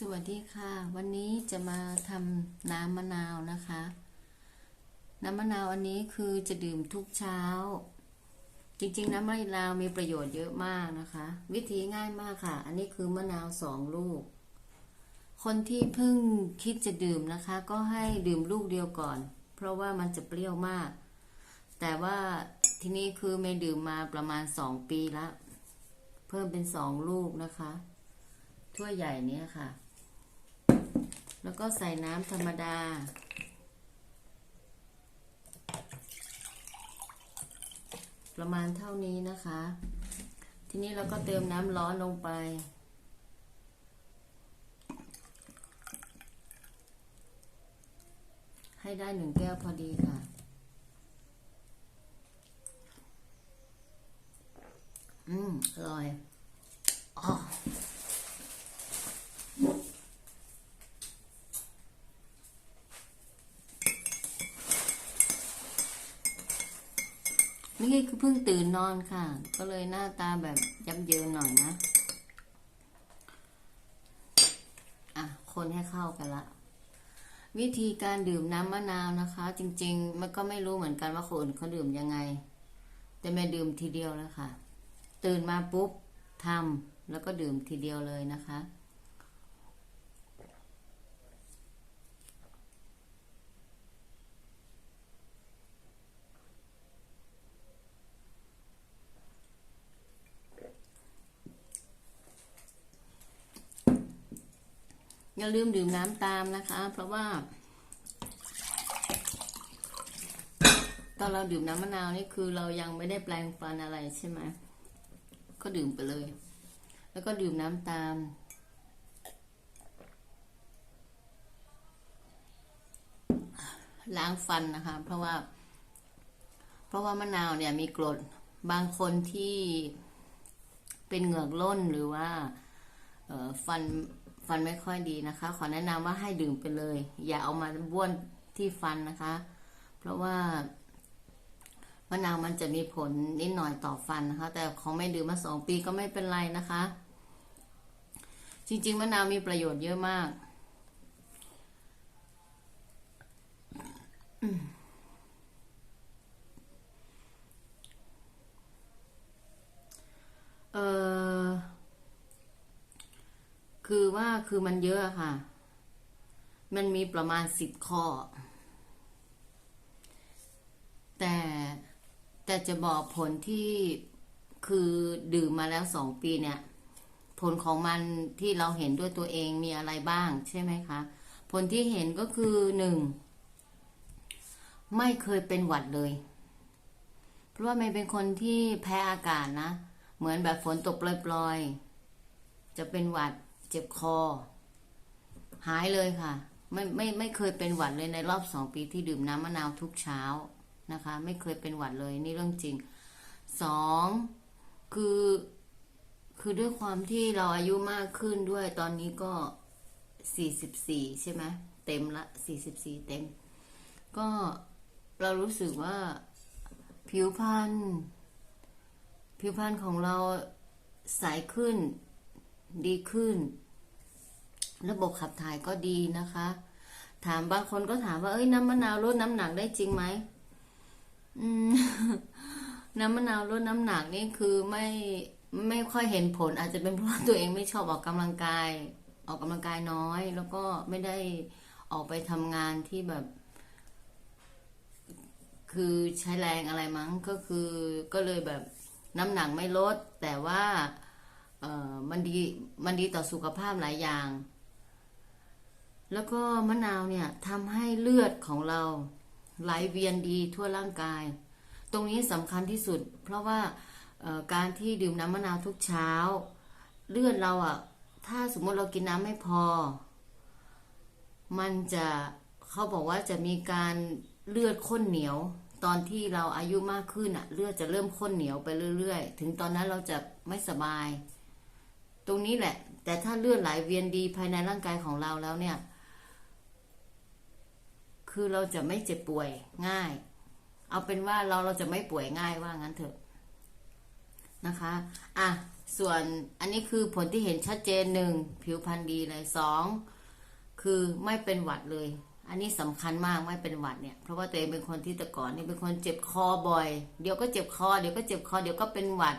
สวัสดีค่ะ วันนี้จะมาทำน้ำมะนาวนะคะ น้ำมะนาวอันนี้คือจะดื่มทุกเช้า จริงๆ น้ำมะนาวมีประโยชน์เยอะมากนะคะ วิธีง่ายมากค่ะ อันนี้คือมะนาวสองลูก คนที่เพิ่งคิดจะดื่มนะคะ ก็ให้ดื่มลูกเดียวก่อน เพราะว่ามันจะเปรี้ยวมาก แต่ว่าทีนี้คือไม่ดื่มมาประมาณสองปีละ เพิ่มเป็นสองลูกนะคะถ้วยใหญ่เนี้ยค่ะ แล้วก็ใส่น้ำธรรมดา ประมาณเท่านี้นะคะ ทีนี้เราก็เติมน้ำร้อนลงไป ให้ได้หนึ่งแก้วพอดีค่ะอืมอร่อยอ๋อ นี่คือเพิ่งตื่นนอนค่ะ ก็เลยหน้าตาแบบยับเยินหน่อยนะ อะ คนให้เข้ากันละ วิธีการดื่มน้ำมะนาวนะคะ จริง ๆ มันก็ไม่รู้เหมือนกันว่าคนอื่นเขาดื่มยังไง แต่แม่ดื่มทีเดียวแล้วค่ะ ตื่นมาปุ๊บทำแล้วก็ดื่มทีเดียวเลยนะคะ อย่าลืมดื่มน้ำตามนะคะ เพราะว่าตอนเราดื่มน้ำมะนาวนี่คือเรายังไม่ได้แปลงฟันอะไรใช่ไหมก็ดื่มไปเลย แล้วก็ดื่มน้ำตาม ล้างฟันนะคะ เพราะว่า เพราะว่ามะนาวเนี่ยมีกรดบางคนที่เป็นเหงือกล้นหรือว่าฟัน ฟันไม่ค่อยดีนะคะ ขอแนะนำว่าให้ดื่มไปเลย อย่าเอามาบ้วนที่ฟันนะคะ เพราะว่ามะนาวมันจะมีผลนิดหน่อยต่อฟันนะคะ แต่ของไม่ดื่มมาสองปีก็ไม่เป็นไรนะคะ จริง ๆมะนาวมีประโยชน์เยอะมากเออ คือว่าคือมันเยอะค่ะ มันมีประมาณสิบข้อ แต่แต่จะบอกผลที่คือดื่มมาแล้วสองปีเนี่ย ผลของมันที่เราเห็นด้วยตัวเองมีอะไรบ้างใช่ไหมคะ ผลที่เห็นก็คือหนึ่งไม่เคยเป็นหวัดเลย เพราะว่าเมย์เป็นคนที่แพ้อากาศนะ เหมือนแบบฝนตกปล่อยๆ จะเป็นหวัด เจ็บคอ หายเลยค่ะ ไม่ไม่ไม่เคยเป็นหวัดเลยในรอบสองปีที่ดื่มน้ำมะนาวทุกเช้านะคะ ไม่เคยเป็นหวัดเลยนี่เรื่องจริงสองคือคือด้วยความที่เราอายุมากขึ้นด้วยตอนนี้ก็สี่สิบสี่ใช่ไหมเต็มละสี่สิบสี่เต็ม ก็เรารู้สึกว่าผิวพรรณผิวพรรณของเราใสขึ้นดีขึ้น ระบบขับถ่ายก็ดีนะคะ ถามบางคนก็ถามว่าเอ้ยน้ำมะนาวลดน้ำหนักได้จริงไหมน้ำมะนาวลดน้ำหนักนี่คือไม่ไม่ค่อยเห็นผล อาจจะเป็นเพราะตัวเองไม่ชอบออกกำลังกาย ออกกำลังกายน้อย แล้วก็ไม่ได้ออกไปทำงานที่แบบ คือใช้แรงอะไรมั้งก็คือก็เลยแบบน้ำหนักไม่ลด แต่ว่ามันดีมันดีต่อสุขภาพหลายอย่าง แล้วก็มะนาวเนี่ยทำให้เลือดของเราไหลเวียนดีทั่วร่างกาย ตรงนี้สำคัญที่สุด เพราะว่าการที่ดื่มน้ำมะนาวทุกเช้า เลือดเราอะถ้าสมมติเรากินน้ำไม่พอ มันจะเขาบอกว่าจะมีการเลือดข้นเหนียว ตอนที่เราอายุมากขึ้นอะเลือดจะเริ่มข้นเหนียวไปเรื่อยๆ ถึงตอนนั้นเราจะไม่สบาย ตรงนี้แหละ แต่ถ้าเลือดไหลเวียนดีภายในร่างกายของเราแล้วเนี่ย คือเราจะไม่เจ็บป่วยง่าย เอาเป็นว่าเราเราจะไม่ป่วยง่ายว่างั้นเถอะนะคะ อะ ส่วนอันนี้คือผลที่เห็นชัดเจนหนึ่งผิวพรรณดีเลยสองคือไม่เป็นหวัดเลย อันนี้สำคัญมากไม่เป็นหวัดเนี่ย เพราะว่าตัวเองเป็นคนที่แต่ก่อนนี่เป็นคนเจ็บคอบ่อย เดี๋ยวก็เจ็บคอ เดี๋ยวก็เจ็บคอ เดี๋ยวก็เป็นหวัด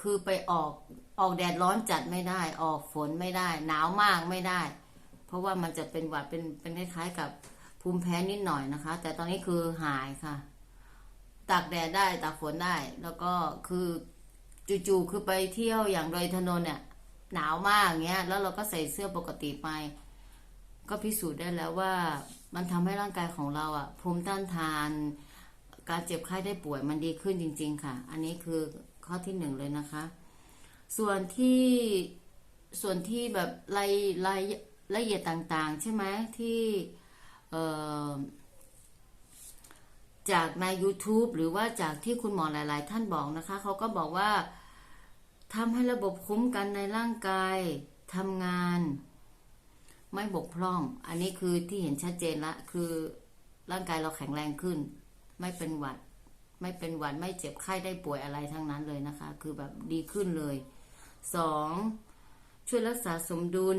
คือไปออกออกแดดร้อนจัดไม่ได้ ออกฝนไม่ได้ หนาวมากไม่ได้ เพราะว่ามันจะเป็นหวัดเป็นเป็นคล้ายๆกับ ภูมิแพ้นิดหน่อยนะคะ แต่ตอนนี้คือหายค่ะตากแดดได้ตากฝนได้ แล้วก็คือจู่ๆคือไปเที่ยวอย่างดอยถนนเนี่ย หนาวมากเงี้ย แล้วเราก็ใส่เสื้อปกติไป ก็พิสูจน์ได้แล้วว่า มันทำให้ร่างกายของเราอะภูมิต้านทาน การเจ็บไข้ได้ป่วยมันดีขึ้นจริง ๆ ค่ะ อันนี้คือข้อที่หนึ่งเลยนะคะ ส่วนที่ส่วนที่แบบรายรายละเอียดต่างๆ ใช่ไหมที่ จากใน YouTube หรือว่าจากที่คุณหมอหลาย ๆ ท่านบอกนะคะ เขาก็บอกว่าทำให้ระบบคุ้มกันในร่างกายทำงาน ไม่บกพร่อง อันนี้คือที่เห็นชัดเจนละคือร่างกายเราแข็งแรงขึ้น ไม่เป็นหวัด ไม่เป็นหวัดไม่เจ็บไข้ได้ป่วยอะไรทั้งนั้นเลยนะคะ คือแบบดีขึ้นเลยสองช่วยรักษาสมดุล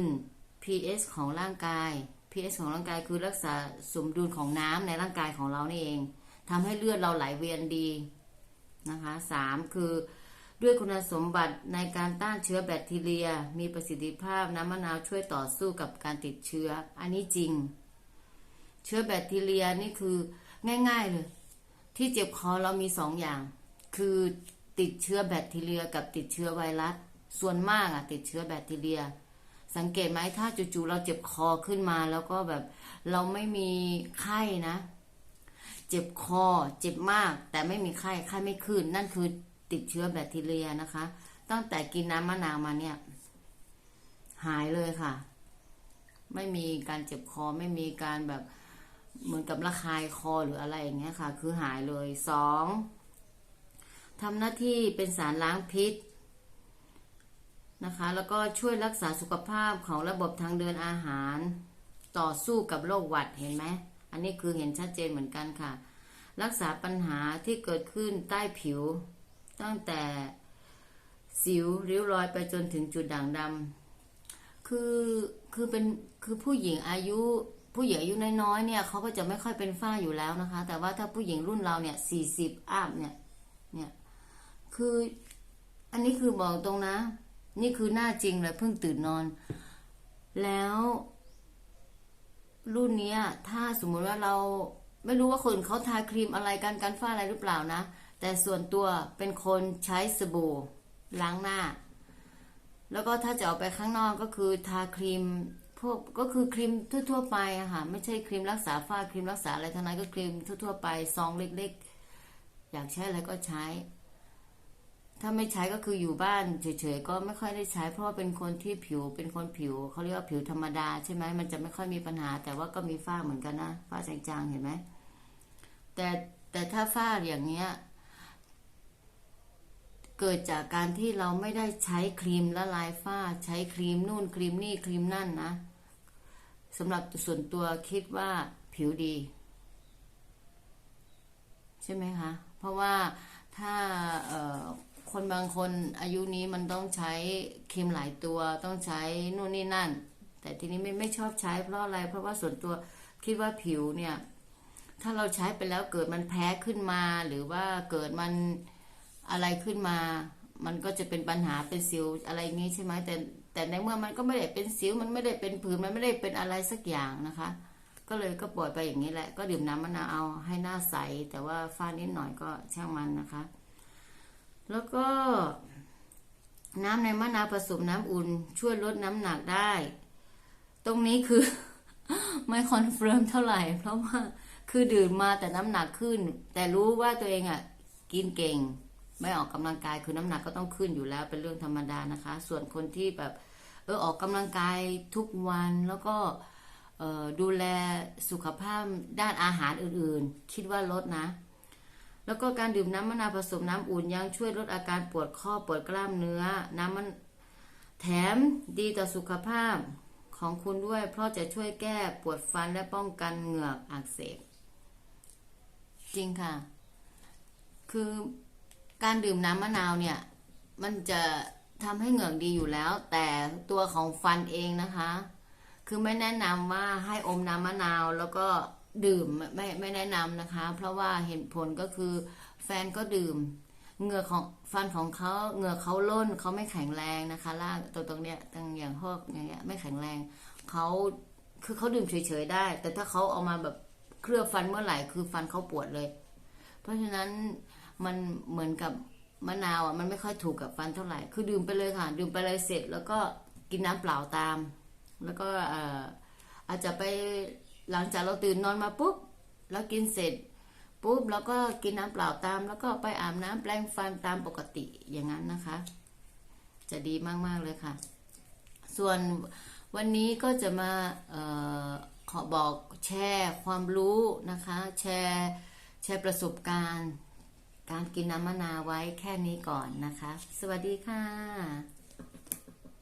pH ของร่างกาย pH ของร่างกายคือรักษาสมดุลของน้ำในร่างกายของเรานี่เองทำให้เลือดเราไหลเวียนดีนะคะสามคือด้วยคุณสมบัติในการต้านเชื้อแบคทีเรีย มีประสิทธิภาพน้ำมะนาวช่วยต่อสู้กับการติดเชื้อ อันนี้จริง เชื้อแบคทีเรียนี่คือง่ายๆเลย ที่เจ็บคอเรามีสองอย่าง คือติดเชื้อแบคทีเรียกับติดเชื้อไวรัส ส่วนมากอะติดเชื้อแบคทีเรีย สังเกตไหมถ้าจู่ๆเราเจ็บคอขึ้นมา แล้วก็แบบเราไม่มีไข้นะ เจ็บคอเจ็บมาก แต่ไม่มีไข้ไข้ไม่ขึ้น นั่นคือติดเชื้อแบคทีเรียนะคะ ตั้งแต่กินน้ำมะนาวมาเนี่ย หายเลยค่ะ ไม่มีการเจ็บคอไม่มีการแบบเหมือนกับระคายคอหรืออะไรอย่างเงี้ยค่ะ คือหายเลยสองทำหน้าที่เป็นสารล้างพิษ นะคะ แล้วก็ช่วยรักษาสุขภาพของระบบทางเดินอาหาร ต่อสู้กับโรคหวัดเห็นไหมอันนี้คือเห็นชัดเจนเหมือนกันค่ะ รักษาปัญหาที่เกิดขึ้นใต้ผิว ตั้งแต่สิวริ้วรอยไปจนถึงจุดด่างดำคือคือเป็นคือผู้หญิงอายุผู้หญิงอายุน้อยๆเนี่ยเขาก็จะไม่ค่อยเป็นฝ้าอยู่แล้วนะคะ แต่ว่าถ้าผู้หญิงรุ่นเราเนี่ยสี่สิบอัพเนี่ยเนี่ยคืออันนี้คือบอกตรงนะ นี่คือหน้าจริงเลยเพิ่งตื่นนอน แล้ว รุ่นเนี้ยถ้าสมมุติว่าเราไม่รู้ว่าคนเขาทาครีมอะไรกันกันฝ้าอะไรหรือเปล่านะ แต่ส่วนตัวเป็นคนใช้สบู่ล้างหน้า แล้วก็ถ้าจะออกไปข้างนอกก็คือทาครีมพวกก็คือครีมทั่วๆไปอะค่ะไม่ใช่ครีมรักษาฝ้าครีมรักษาอะไรทั้งนั้นก็ครีมทั่วๆไปซองเล็กๆ อยากใช้อะไรก็ใช้ ถ้าไม่ใช้ก็คืออยู่บ้านเฉยๆก็ไม่ค่อยได้ใช้ เพราะว่าเป็นคนที่ผิวเป็นคนผิวเขาเรียกว่าผิวธรรมดาใช่ไหมมันจะไม่ค่อยมีปัญหา แต่ว่าก็มีฝ้าเหมือนกันนะฝ้าจางๆเห็นไหมแต่แต่ถ้าฝ้าอย่างเงี้ยเกิดจากการที่เราไม่ได้ใช้ครีมละลายฝ้า ใช้ครีมนู่นครีมนี่ครีมนั่นนะสำหรับส่วนตัวคิดว่าผิวดี ใช่ไหมคะ เพราะว่าถ้าเอ่อ คนบางคนอายุนี้มันต้องใช้ครีมหลายตัวต้องใช้นู่นนี่นั่น แต่ทีนี้ไม่ไม่ชอบใช้เพราะอะไร เพราะว่าส่วนตัวคิดว่าผิวเนี่ย ถ้าเราใช้ไปแล้วเกิดมันแพ้ขึ้นมา หรือว่าเกิดมันอะไรขึ้นมา มันก็จะเป็นปัญหาเป็นสิวอะไรงี้ใช่ไหมแต่แต่ในเมื่อมันก็ไม่ได้เป็นสิวมันไม่ได้เป็นผื่นมันไม่ได้เป็นอะไรสักอย่างนะคะ ก็เลยก็ปล่อยไปอย่างนี้แหละ ก็ดื่มน้ำมะนาวเอาให้หน้าใส แต่ว่าฝ้านิดหน่อยก็ช่างมันนะคะ แล้วก็น้ำในมะนาวผสมน้ำอุ่น ช่วยลดน้ำหนักได้ ตรงนี้คือ ไม่คอนเฟิร์มเท่าไหร่ เพราะว่าคือดื่มมาแต่น้ำหนักขึ้น แต่รู้ว่าตัวเองอะ กินเก่ง ไม่ออกกำลังกายคือน้ำหนักก็ต้องขึ้นอยู่แล้วเป็นเรื่องธรรมดานะคะ ส่วนคนที่แบบเออออกกำลังกายทุกวันแล้วก็ออดูแลสุขภาพด้านอาหารอื่นๆ คิดว่าลดนะ แล้วก็การดื่มน้ำมะนาวผสมน้ำอุ่นยังช่วยลดอาการปวดข้อปวดกล้ามเนื้อ น้ำมันแถมดีต่อสุขภาพของคุณด้วย เพราะจะช่วยแก้ปวดฟันและป้องกันเหงือกอักเสบ จริงค่ะ คือการดื่มน้ำมะนาวเนี่ย มันจะทำให้เหงือกดีอยู่แล้ว แต่ตัวของฟันเองนะคะ คือไม่แนะนำว่าให้อมน้ำมะนาวแล้วก็ ดื่มไม่ไม่แนะนำนะคะ เพราะว่าเห็นผลก็คือแฟนก็ดื่มเหงือของฟันของเขาเหงือเขาล่นเขาไม่แข็งแรงนะคะล่างตัวตรงเนี้ยตรงอย่างพวกอย่างเงี้ยไม่แข็งแรงเขาคือเขาดื่มเฉยๆได้ แต่ถ้าเขาเอามาแบบเคลือบฟันเมื่อไหร่คือฟันเขาปวดเลย เพราะฉะนั้นมันเหมือนกับมะนาวอะมันไม่ค่อยถูกกับฟันเท่าไหร่ คือดื่มไปเลยค่ะ ดื่มไปเลยเสร็จ แล้วก็กินน้ำเปล่าตาม แล้วก็อาจจะไป หลังจากเราตื่นนอนมาปุ๊บแล้วกินเสร็จปุ๊บแล้วก็กินน้ำเปล่าตาม แล้วก็ไปอาบน้ำแปรงฟันตามปกติอย่างนั้นนะคะ จะดีมาก ๆ เลยค่ะ ส่วนวันนี้ก็จะมาออขอบอกแชร์ความรู้นะคะ แชร์แชร์ประสบการณ์ การกินน้ำมะนาวไว้แค่นี้ก่อนนะคะ สวัสดีค่ะ